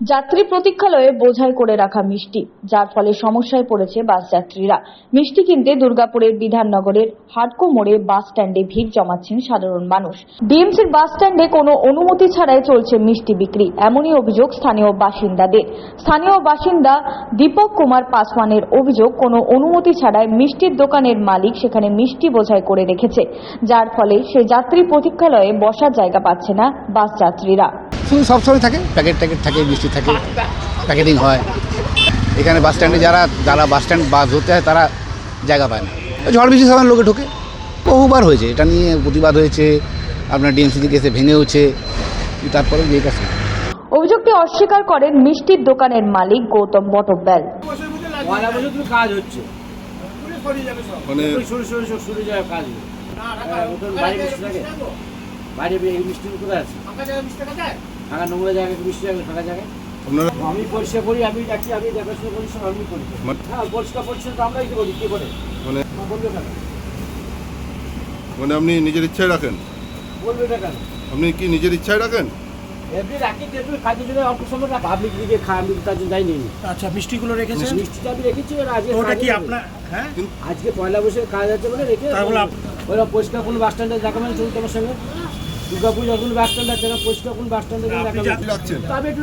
যাত্রী প্রতীক্ষালয়ে বোঝাই করে রাখা মিষ্টি, যার ফলে সমস্যায় পড়েছে বাস যাত্রীরা। মিষ্টি কিনতে দুর্গাপুরের বিধাননগরের হাটকো মোড়ে বাস স্ট্যান্ডে ভিড় জমাচ্ছেন সাধারণ মানুষ। ডিএমসির বাস স্ট্যান্ডে কোনো অনুমতি ছাড়াই চলছে মিষ্টি বিক্রি, এমনই অভিযোগ স্থানীয় বাসিন্দাদের। স্থানীয় বাসিন্দা দীপক কুমার পাসওয়ানের অভিযোগ, কোনো অনুমতি ছাড়াই মিষ্টির দোকানের মালিক সেখানে মিষ্টি বোঝাই করে রেখেছে, যার ফলে সে যাত্রী প্রতীক্ষালয়ে বসার জায়গা পাচ্ছে না বাস যাত্রীরা। শুধু সবসময় থাকে প্যাকেট ট্যাকেট থাকে বৃষ্টি থাকে প্যাকেটিং হয়। এখানে বাস স্ট্যান্ডে যারা যারা বাস স্ট্যান্ড বাস ধরতে হয় তারা জায়গা পায় না। ঝড় বৃষ্টির সময় লোকে ঢোকে। বহুবার হয়েছে এটা নিয়ে প্রতিবাদ হয়েছে আপনার ডিএমসি থেকে এসে ভেঙেওছে তারপরে যে কাছে অভিযোগটি অস্বীকার করেন মিষ্টির দোকানের মালিক গৌতম বটব্যাল। কাজ হচ্ছে মানে কাজ বাইরে বাইরে বৃষ্টি কোথায় আছে? ফাঁকা নোংরা জায়গায় বৃষ্টি জায়গায়? ফাঁকা জায়গায় আমি পরিষ্কার করি আমি ডাকি আমি দেখাশোনা করি সব আমি করি। মানে- হ্যাঁ পরিষ্কার পরিচ্ছন্ন তো আমরাই তো করি কে করে? মানে মানে আপনি নিজের ইচ্ছায় রাখেন? বলবে না কেন? আপনি কি নিজের ইচ্ছায় রাখেন? এমনি রাখি যেহেতু কাজের জন্য অল্প সময় না পাবলিক দিকে খাই আমি তার জন্য যাইনি। আচ্ছা মিষ্টিগুলো রেখেছেন? মিষ্টিটা আমি রেখেছি এবার আজকে ওটা কি আপনার হ্যাঁ? আজকে পয়লা বসে কাজ আছে বলে রেখে ওরা পরিষ্কার কোন বাস স্ট্যান্ডে দেখাবেন চলুন তোমার সঙ্গে। দুর্গা পুজো কোন বাস স্ট্যান্ড আছে পরিষ্কার কোন বাস স্ট্যান্ডে তো আমি একটু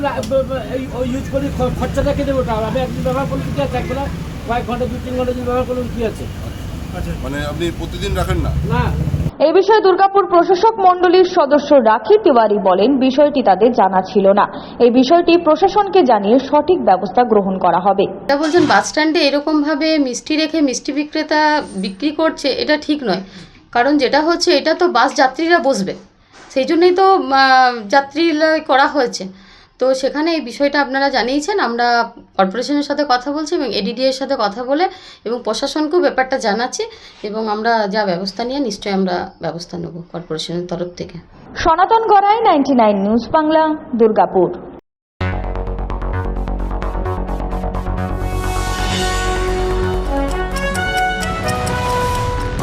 ইউজ করি খ- খরচা রেখে দেবো আমি একদিন ব্যবহার করলে কি আছে একবেলা কয়েক ঘণ্টা দু তিন ঘণ্টা যদি ব্যবহার করলে কি আছে? আচ্ছা মানে আপনি প্রতিদিন রাখেন না? না। এই বিষয়ে দুর্গাপুর প্রশাসক মণ্ডলীর সদস্য রাখি তিওয়ারি বলেন বিষয়টি তাদের জানা ছিল না। এই বিষয়টি প্রশাসনকে জানিয়ে সঠিক ব্যবস্থা গ্রহণ করা হবে। এটা বলছেন বাস স্ট্যান্ডে এরকমভাবে মিষ্টি রেখে মিষ্টি বিক্রেতা বিক্রি করছে এটা ঠিক নয়। কারণ যেটা হচ্ছে এটা তো বাস যাত্রীরা বসবে। সেই জন্যই তো আহ, যাত্রীরা করা হয়েছে। তো সেখানে এই বিষয়টা আপনারা জানিয়েছেন আমরা কর্পোরেশনের সাথে কথা বলছি এবং এডিডি এর সাথে কথা বলে এবং প্রশাসনকেও ব্যাপারটা জানাচ্ছি এবং আমরা যা ব্যবস্থা নিয়ে নিশ্চয়ই আমরা ব্যবস্থা নেব কর্পোরেশনের তরফ থেকে। Sanatan Garai ninety nine news Bangla Durgapur.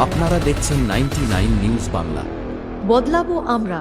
আপনারা দেখছেন নাইনটি নিউজ বাংলা। বদলাবো আমরা।